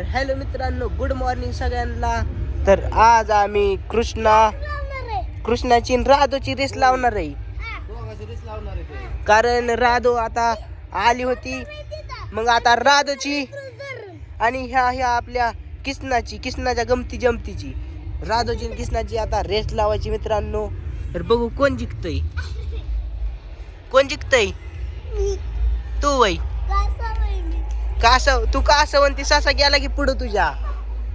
तर हॅलो मित्रांनो good morning सगळ्यांना. तर आज आम्ही कृष्णा कृष्णाची आणि राधोची रेस लावणार आहे. कारण राधो आता आली होती. मग आता राधोची आणि ह्या ह्या आपल्या किसनाची किसनाच्या गमती जमतीची. राधोची आणि किसनाची आता रेस लावायची मित्रांनो. तर बघू कोण जिंकतय. कोण जिंकतय? तू वय. का असं तू का असं म्हणते? सासा गेला की पुढं तुझ्या?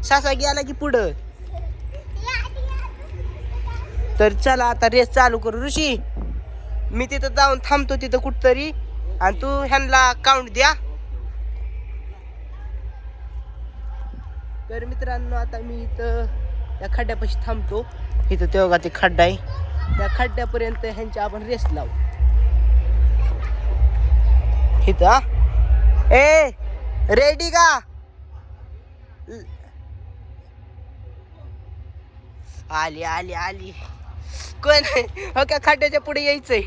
सासा गेला की पुढं? तर चला आता रेस चालू करू ऋषी. मी तिथं जाऊन थांबतो तिथं कुठतरी. आणि तू ह्यांना काउंट द्या. तर मित्रांनो आता मी इथं त्या खड्ड्यापाशी थांबतो. इथं तेव्हा ते खड्डा आहे? त्या खड्ड्यापर्यंत ह्यांची आपण रेस लावू. इथं ए! रेडी का? आली आली आली. कोण? हो का खड्ड्याच्या पुढे यायचंय?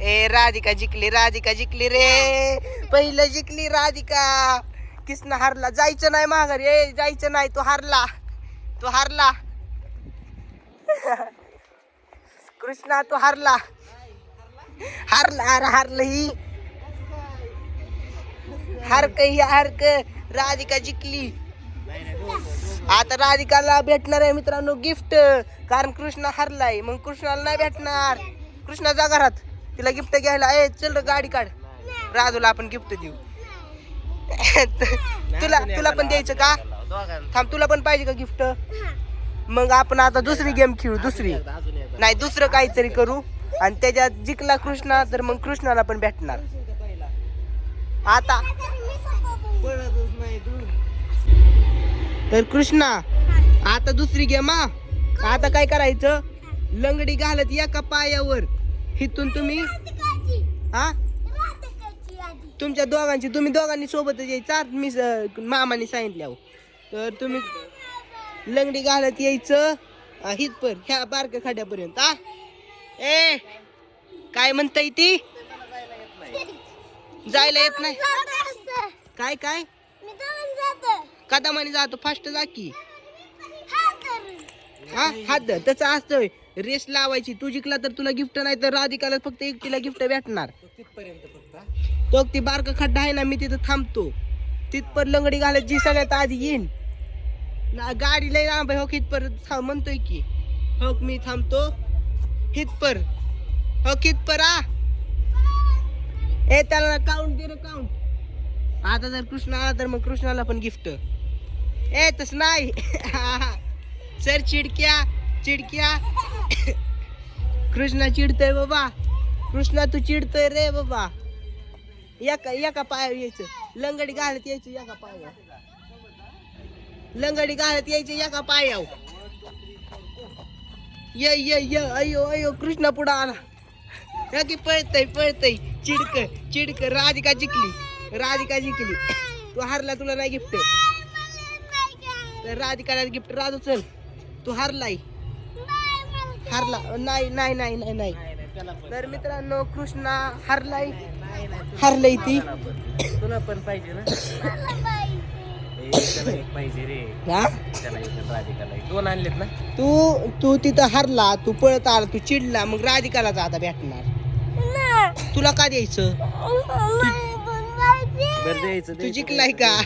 ए राधिका जिंकली राधिका जिंकली रे. पहिलं जिंकली राधिका. किसन हारला. जायचं नाही माघारी. ए जायचं नाही. तो हारला. तो हारला. कृष्णा तो हारला. हारला अरे हारलं ही. हारक ही हारक राधिका जिंकली आता राधिकाला भेटणार आहे मित्रांनो गिफ्ट. कारण कृष्णा हरलाय मग कृष्णाला नाही भेटणार. कृष्णा जा घरात. तिला गिफ्ट घ्यायला. ए चल रे गाडी काढ. राजूला आपण गिफ्ट देऊ. तुला तुला पण द्यायचं का? थांब तुला पण पाहिजे का गिफ्ट? मग आपण आता दुसरी गेम खेळू दुसरी. नाही दुसरं काहीतरी करू. आणि त्याच्यात जिंकला कृष्णा तर मग कृष्णाला पण भेटणार. आता. तर कृष्णा आता दुसरी गेम आता काय करायचं? लंगडी घालत एका पायावर. हिथून तुम्ही हा? तुमच्या दोघांची तुम्ही दोघांनी सोबतच यायचा मी मामाने सांगितल्यावर तर तुम्ही लंगडी घालत यायचं हितपर ह्या बारक्या खड्यापर्यंत हा? ए काय म्हणताय ती? जायला येत नाही. काय काय? कदमाने जातो फास्ट जा की. हा हात धर. तसं असतं रेस लावायची. तू जिंकला तर तुला गिफ्ट नाही तर राधिकाला फक्त एकटीला गिफ्ट भेटणार. तो ती बारका खड्डा आहे ना मी तिथं थांबतो. तिथपर लंगडी घालत जी सगळ्यात आधी येईन. ना गाडी लय लांब हो कितपर म्हणतोय की. हो मी थांबतो. हितपर हो कितपर आ. ए त्याला काउंट दे काउंट आता जर कृष्ण आला तर मग कृष्णाला पण गिफ्ट ए तस नाही. सर चिडक्या चिडक्या. कृष्णा चिडतोय बाबा. कृष्णा तू चिडतोय रे बाबा. एका एका पायावर यायचं. लंगडी घालत यायचं एका पायावर. लंगडी घालत यायचं एका पायावर. ये ये ये. अयो अयो कृष्णा पुढं आला. की पळतय पळतय. चिडक. चिडक राधिका जिंकली. राधिका जिंकली. तू हारला तुला नाही गिफ्ट तर राधिकाला गिफ्ट राजू चल. तू हारलाय. हारला. नाही नाही नाही नाही नाही. तर मित्रांनो कृष्णा हारलाय. हारलंय ती. तुला पण पाहिजे ना. पाहिजे रे. दोन आणलेत ना. तू तू तिथं हारला तू पळत आला तू चिडला मग राधिकाला आता भेटणार. तुला का द्यायचं? तू जिंकलाय का.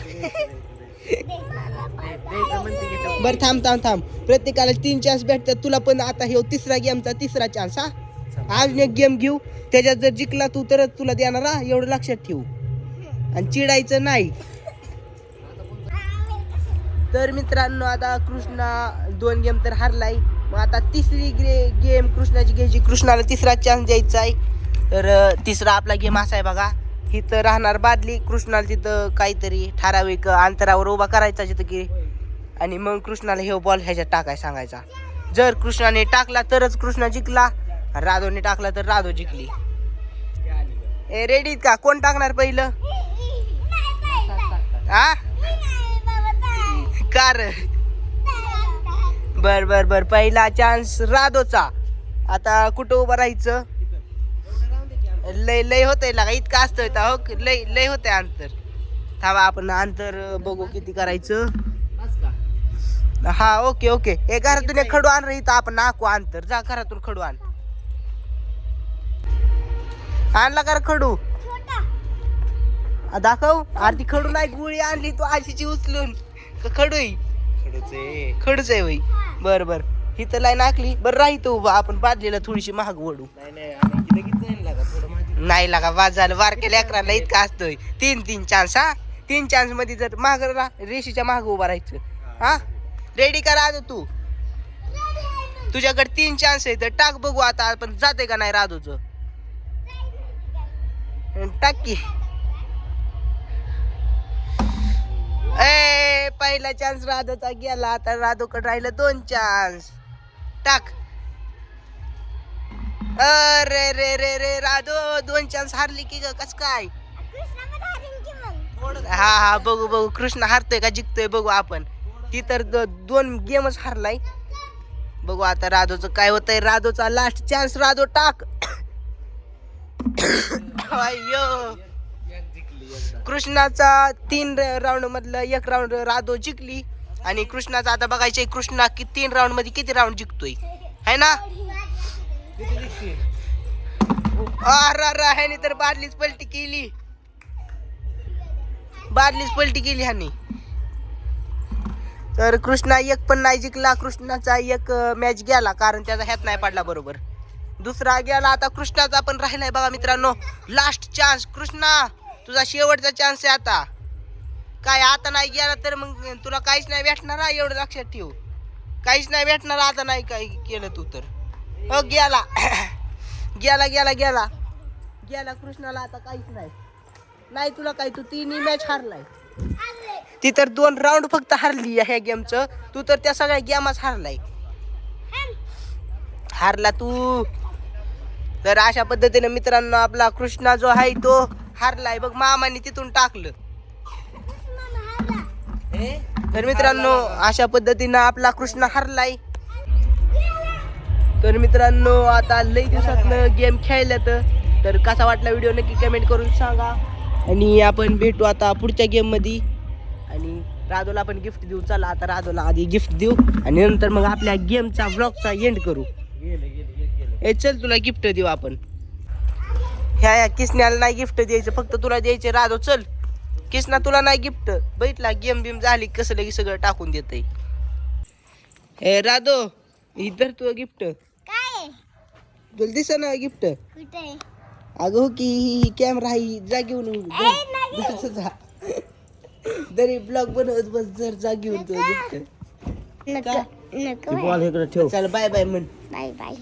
बर थांब थांब थांब. प्रत्येकाला तीन चान्स भेटतात. तुला पण आता हे तिसरा गेमचा तिसरा चान्स हा? आज एक गेम घेऊ. त्याच्यात जर जिंकला तू तरच तुला देणार हा? एवढं लक्षात ठेवू. आणि चिडायचं नाही. तर मित्रांनो आता कृष्णा दोन गेम तर हारलाय. मग आता तिसरी गे गेम कृष्णाची घ्यायची. कृष्णाला तिसरा चान्स द्यायचा आहे. तर तिसरा आपला गेम असा आहे बघा. इथं राहणार बादली कृष्णाला तिथं काहीतरी ठराविक अंतरावर उभा करायचा तिथं की आणि मग कृष्णाला हे बॉल ह्याच्यात टाकाय सांगायचा. जर कृष्णाने टाकला तरच कृष्णा जिंकला राधोने टाकला तर राधो जिंकली. ए रेडीत का? कोण टाकणार पहिलं? हा कार. बर बर बर. पहिला चान्स राधोचा. आता कुठं उभं राहायचं? लय लय होतंय लागा इतकं असतं हो लय लय होतंय अंतर. थांबा आपण अंतर बघू किती करायचं. हा ओके ओके. हे घरातून एक खडू आण रे इथं आपण नाकू अंतर. जा घरातून खडू आण. आणला का रे खडू दाखव. अरे ती खडू नाही गुळी आणली तू आशीची उचलून. का खडू? खडूचे आहे. वय बर बर. ही तर लाईन आखली बरं राहितो उभा. आपण बादलीला थोडीशी महाग वडू नाही नाही आणि की लगेच जाईल लागा थोडं माझी नाही लागा वाज झालं बारक्या लेकराला इतका असतोय. तीन तीन चान्स हा? तीन चान्समध्ये जर माग रेषेच्या माग उभा राहायचं. हा? रेडी करा आता तू. तुझ्याकडे तीन चान्स आहे तर टाक बघू आता आपण जाते का नाही राधूच. टाक की. ए पहिला चान्स राधूचा गेला. आता राधूकडे राहिलं दोन चान्स टाक. अरे रे रे रे राधो दोन चान्स हारली की ग कस काय? हा हा बघू बघू कृष्ण हारतोय का जिंकतोय बघू आपण. ती तर दोन गेमच हारलाय. बघू आता राधोचं काय होतंय. राधोचा लास्ट चान्स राधो टाक. अयो कृष्णाचा तीन राऊंड मधलं एक राऊंड राधो जिंकली. आणि कृष्णाचा आता बघायचंय कृष्णा की तीन राऊंडमध्ये किती राऊंड जिंकतोय? है ना? ह्याने तर बादलीच पलटी केली. बादलीच पलटी केली ह्याने. तर कृष्णा एक पण नाही जिंकला कृष्णाचा एक मॅच गेला कारण त्याचा ह्यात नाही पडला बरोबर. दुसरा गेला आता कृष्णाचा पण राहिलाय बघा मित्रांनो. लास्ट चान्स कृष्णा तुझा शेवटचा चान्स आहे आता. काय आता नाही गेला तर मग तुला काहीच नाही भेटणार एवढं लक्षात ठेव. काहीच नाही भेटणार आता नाही काही केलं तू तर. हो गेला. गेला गेला गेला. गेला कृष्णाला आता काहीच नाही. नाही तुला काय तू तिन्ही मॅच हारलाय. ती तर दोन राऊंड फक्त हारली ह्या गेमचं तू तर त्या सगळ्या गेमच हारलाय. हारला तू. तर अशा पद्धतीने मित्रांनो आपला कृष्णा जो आहे तो हारलाय. बघ मामाने तिथून टाकलं. तर मित्रांनो अशा पद्धतीनं आपला कृष्ण हरलाय. तर मित्रांनो आता लई दिवसातनं गेम खेळल्यात. तर कसा वाटला व्हिडिओ नक्की कमेंट करून सांगा. आणि आपण भेटू आता पुढच्या गेममध्ये आणि राधोला आपण गिफ्ट देऊ. चला आता राधोला आधी गिफ्ट देऊ. आणि नंतर मग आपल्या गेमचा ब्लॉगचा एंड करू. ए चल तुला गिफ्ट देऊ आपण. ह्या या किसण्याला नाही गिफ्ट द्यायचं. फक्त तुला द्यायचे. राधो चल. किसना तुला नाही गिफ्ट बैठला गेम बिम झाली कसं लगे सगळं टाकून देत ए राधो इधर तू गिफ्ट तुला दिस ना गिफ्ट. कुठे अगं हो की ही कॅमेरा ही जा घेऊन. जा, जा. तरी ब्लॉग बनवत बस जर जा घेऊन तो गिफ्ट. बॉल इकडे ठेव. चल बाय बाय म्हण. Bye bye